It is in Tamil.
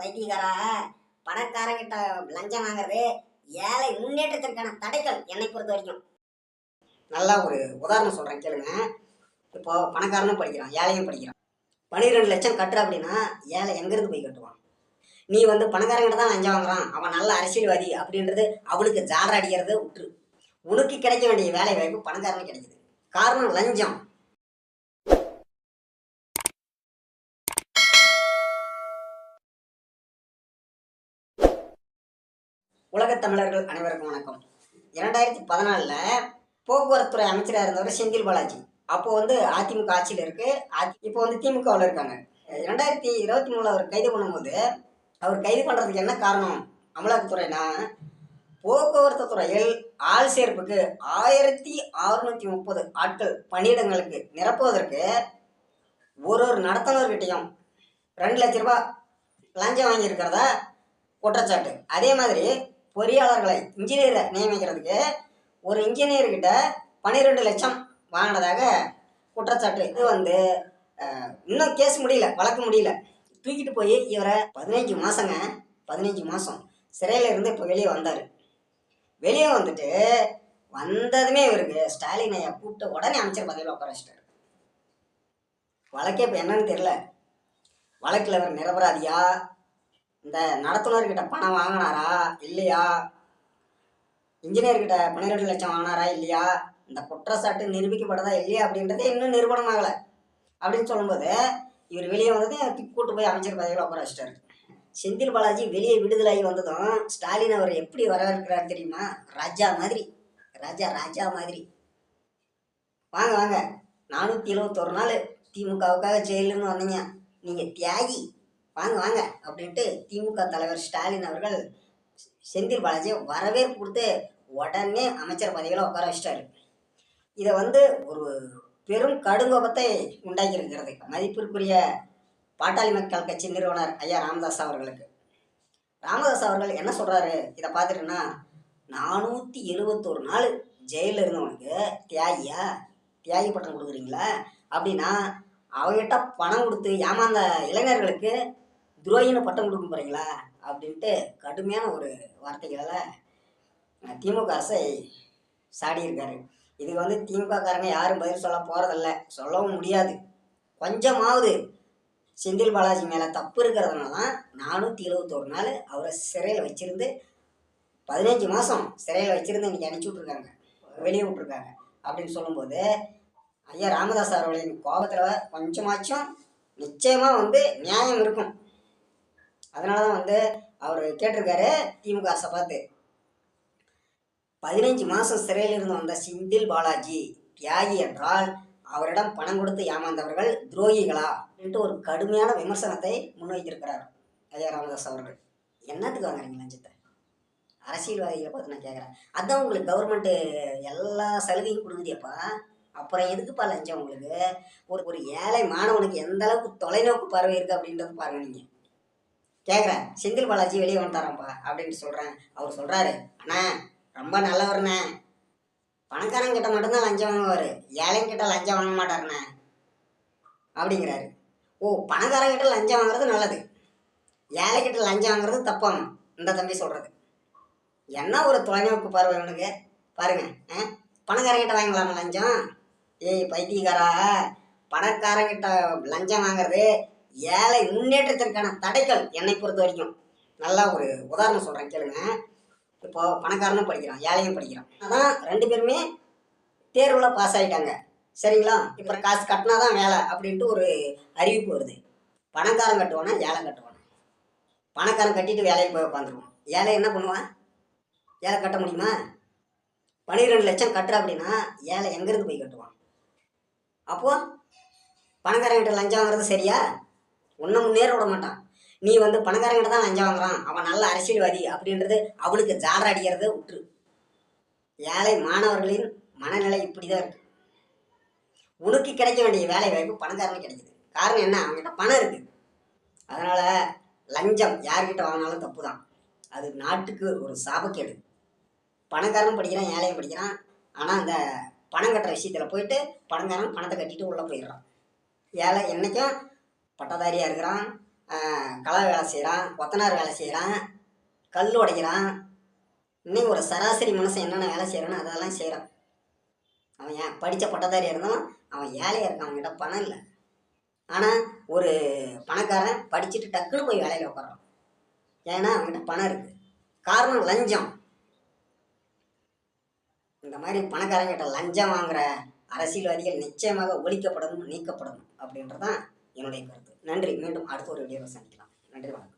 பைத்தியக்காரா? பணக்காரங்கிட்ட லஞ்சம் வாங்குறது ஏழை முன்னேற்றத்திற்கான தடைகள் என்னை பொறுத்த வரைக்கும். நல்லா ஒரு உதாரணம் சொல்கிறேன் கேளுங்க. இப்போ பணக்காரனும் படிக்கிறான் ஏழையும் படிக்கிறான். பன்னிரெண்டு லட்சம் கட்டுற அப்படின்னா ஏழை எங்கேருந்து போய் கட்டுவான்? நீ வந்து பணக்காரங்கிட்ட தான் லஞ்சம் வாங்குறான் அவன் நல்ல அரசியல்வாதி அப்படின்றது அவனுக்கு ஜாடர் அடிக்கிறது விட்டுரு உனக்கு கிடைக்க வேண்டிய வேலை வாய்ப்பு பணக்காரனுக்கு கிடைக்குது. காரணம் லஞ்சம். உலகத் தமிழர்கள் அனைவருக்கும் வணக்கம். இரண்டாயிரத்தி பதினாலில் போக்குவரத்துறை அமைச்சராக இருந்தவர் செந்தில் பாலாஜி. அப்போ வந்து அதிமுக ஆட்சியில் இருக்கு. இப்போ வந்து திமுகவில் இருக்காங்க. இரண்டாயிரத்தி இருபத்தி மூணில் அவர் கைது பண்ணும்போது அவர் கைது பண்ணுறதுக்கு என்ன காரணம்? அமலாக்கத்துறைனா போக்குவரத்து துறையில் ஆள் சேர்ப்புக்கு ஆயிரத்தி அறுநூற்றி முப்பது ஆட்கள் பணியிடங்களுக்கு நிரப்புவதற்கு ஒரு ஒரு நடத்துனர்கிட்டையும் ரெண்டு லட்ச ரூபா லஞ்சம் வாங்கியிருக்கிறதா குற்றச்சாட்டு. அதே மாதிரி பொறியாளர்களை இன்ஜினியரை நியமிக்கிறதுக்கு ஒரு இன்ஜினியர்கிட்ட பன்னிரெண்டு லட்சம் வாங்கினதாக குற்றச்சாட்டு. இது வந்து இன்னும் கேஸ் முடியல வழக்கு முடியல. தூக்கிட்டு போய் இவரை பதினஞ்சு மாதங்க பதினஞ்சு மாதம் சிறையில் இருந்து இப்போ வெளியே வந்தார். வெளியே வந்துட்டு வந்ததுமே இவருக்கு ஸ்டாலின் ஐயா கூப்பிட்டு உடனே அமைச்சர் பதவியில் உட்கார வச்சிட்டாரு. வழக்கே இப்போ என்னன்னு தெரில வழக்கில் அவர் நிரபராதியா? இந்த நடத்துனர்கிட்ட பணம் வாங்கினாரா? இல்லையா? இன்ஜினியர்கிட்ட பன்னிரெண்டு லட்சம் வாங்கினாரா? இல்லையா? இந்த குற்றச்சாட்டு நிரூபிக்கப்பட்டதா இல்லையா அப்படின்றது இன்னும் நிரூபணம் ஆகலை. அப்படின்னு சொல்லும்போது இவர் வெளியே வந்தது கூட்டு போய் அமைச்சர் பதவியில் உட்கார வச்சிட்டாரு. செந்தில் பாலாஜி வெளியே விடுதலாகி வந்ததும் ஸ்டாலின் அவர் எப்படி வரவேற்கிறார் தெரியுமா? ராஜா மாதிரி. ராஜா ராஜா மாதிரி. வாங்க வாங்க. நானூற்றி எழுபத்தொரு நாள் திமுகவுக்காக ஜெயிலுன்னு வந்தீங்க. நீங்கள் தியாகி வாங்க வாங்க அப்படின்ட்டு திமுக தலைவர் ஸ்டாலின் அவர்கள் செந்தில் பாலாஜியை வரவேற்பு கொடுத்து உடனே அமைச்சர் பதவியில் உட்கார வச்சிட்டாரு. இதை வந்து ஒரு பெரும் கடுங்கோபத்தை உண்டாக்கியிருக்கிறது. மதிப்பிற்குரிய பாட்டாளி மக்கள் கட்சி நிறுவனர் ஐயா ராமதாஸ் அவர்களுக்கு. ராமதாஸ் அவர்கள் என்ன சொல்கிறாரு இதை பார்த்துட்டுன்னா நானூற்றி எழுபத்தோரு நாள் ஜெயிலில் இருந்தவனுக்கு தியாகியா? தியாகி பட்டம் கொடுக்குறீங்களா? அப்படின்னா அவங்ககிட்ட பணம் கொடுத்து ஏமாந்த இளைஞர்களுக்கு துரோகின்னு பட்டம் கொடுக்க போகிறீங்களா அப்படின்ட்டு கடுமையான ஒரு வார்த்தைகளால் திமுக அரசை சாடியிருக்காரு. இதுக்கு வந்து திமுககாரங்க யாரும் பதில் சொல்ல போகிறதில்ல சொல்லவும் முடியாது. கொஞ்சமாவது செந்தில் பாலாஜி மேலே தப்பு இருக்கிறதுனால தான் நானூற்றி எழுபத்தோரு நாள் அவரை சிறையில் வச்சுருந்து பதினஞ்சு மாதம் சிறையில் வச்சுருந்து இன்னைக்கு அனுப்பிச்சி விட்ருக்காங்க வெளியே விட்ருக்காங்க அப்படின்னு சொல்லும்போது ஐயா ராமதாஸ் அவர்களின் கோபத்தில் கொஞ்சமாச்சும் நிச்சயமாக வந்து நியாயம் இருக்கும். அதனால தான் வந்து அவர் கேட்டிருக்காரு திமுக அரசை பார்த்து. பதினைஞ்சு மாதம் சிறையில் இருந்து வந்த செந்தில் பாலாஜி தியாகி என்றால் அவரிடம் பணம் கொடுத்து ஏமாந்தவர்கள் துரோகிகளா அப்படின்ட்டு ஒரு கடுமையான விமர்சனத்தை முன்வைத்திருக்கிறார் ஐயா ராமதாஸ் அவர்கள். என்னத்துக்கு வாங்குறீங்க லஞ்சத்தை? அரசியல்வாதிகளை பார்த்து நான் கேட்குறேன். அதான் உங்களுக்கு கவர்மெண்ட்டு எல்லா சலுகையும் கொடுக்குதியப்பா. அப்புறம் எதுக்குப்பா லஞ்சம் உங்களுக்கு? ஒரு ஒரு ஏழை மாணவனுக்கு எந்த அளவுக்கு தொலைநோக்கு பார்வை இருக்குது அப்படின்றது பாருங்க நீங்கள் கேட்குறேன் செந்தில் பாலாஜி வெளியே வந்துட்டாராம்ப்பா அப்படின்ட்டு சொல்கிறேன் அவர் சொல்கிறாரு அண்ணா ரொம்ப நல்லவர்ண்ணே. பணக்காரங்கிட்ட மட்டும்தான் லஞ்சம் வாங்குவார். ஏழைங்கிட்ட லஞ்சம் வாங்க மாட்டார்ண்ணே. அப்படிங்கிறாரு. ஓ பணக்காரங்கிட்ட லஞ்சம் வாங்குறது நல்லது. ஏழைக்கிட்ட லஞ்சம் வாங்குறது தப்பாங்க இந்த தம்பி சொல்கிறது என்ன ஒரு தொலைநோக்கு பார்வை உனக்கு பாருங்கள் ஆ? பணக்காரங்கிட்ட வாங்கலாமா லஞ்சம்? ஏய் பைத்தியக்காரா. பணக்காரங்கிட்ட லஞ்சம் வாங்குறது ஏழை முன்னேற்றத்திற்கான தடைகள் என்னை பொறுத்த வரைக்கும். நல்லா ஒரு உதாரணம் சொல்கிறேன் கேளுங்க. இப்போ பணக்காரனும் படிக்கிறான் ஏழையும் படிக்கிறான். அதான் ரெண்டு பேருமே தேர்வில் பாஸ் ஆகிட்டாங்க சரிங்களா? இப்போ காசு கட்டினா தான் வேலை அப்படின்ட்டு ஒரு அறிவிப்பு வருது. பணக்காரன் கட்டுவானா ஏழை கட்டுவானா? பணக்காரன் கட்டிட்டு வேலைக்கு போய் உட்காந்துருவான் ஏழை என்ன பண்ணுவான்? ஏழை கட்ட முடியுமா? பன்னிரெண்டு லட்சம் கட்டுற அப்படின்னா ஏழை எங்கேருந்து போய் கட்டுவான்? அப்போது பணக்காரங்கிட்ட லஞ்சம் வாங்குறது சரியா? ஒன்றும் முன்னேற விட மாட்டான். நீ வந்து பணக்காரங்கிட்ட தான் லஞ்சம் வாங்குறான். அவன் நல்ல அரசியல்வாதி அப்படின்றது அவனுக்கு ஜாலர் அடிக்கிறத விட்டுரு ஏழை மாணவர்களின் மனநிலை இப்படி தான் இருக்கு. உனக்கு கிடைக்க வேண்டிய வேலை வாய்ப்பு பணக்காரனுக்கு கிடைக்குது. காரணம் என்ன? அவங்ககிட்ட பணம் இருக்கு. அதனால லஞ்சம் யார்கிட்ட வாங்கினாலும் தப்பு தான் அது நாட்டுக்கு ஒரு சாபக்கேடு. பணக்காரன் படிக்கிறான் ஏழையும் படிக்கிறான். ஆனால் அந்த பணம் கட்டுற விஷயத்தில் போயிட்டு பணக்காரன் பணத்தை கட்டிட்டு உள்ளே போயிடுறான். ஏழை என்றைக்கும் பட்டதாரியாக இருக்கிறான். களை வேலை செய்கிறான் கொத்தனார் வேலை செய்கிறான் கல் உடைக்கிறான். இன்னும் ஒரு சராசரி மனுஷன் என்னென்ன வேலை செய்கிறானோ அதெல்லாம் செய்கிறான் அவன் ஏன் படித்த பட்டதாரியாக இருந்தாலும் அவன் ஏழையாக இருக்கான் அவன்கிட்ட பணம் இல்லை. ஆனால் ஒரு பணக்காரன் படிச்சுட்டு டக்குன்னு போய் வேலையில் உட்காரான் ஏன்னா அவன்கிட்ட பணம் இருக்குது காரணம் லஞ்சம். இந்த மாதிரி பணக்காரங்கிட்ட லஞ்சம் வாங்குற அரசியல்வாதிகள் நிச்சயமாக ஒழிக்கப்படணும் நீக்கப்படணும் அப்படின்றதான் என்னுடைய கருத்து. நன்றி. மீண்டும் அடுத்த ஒரு வீடியோவை சந்திக்கலாம். நன்றி வணக்கம்.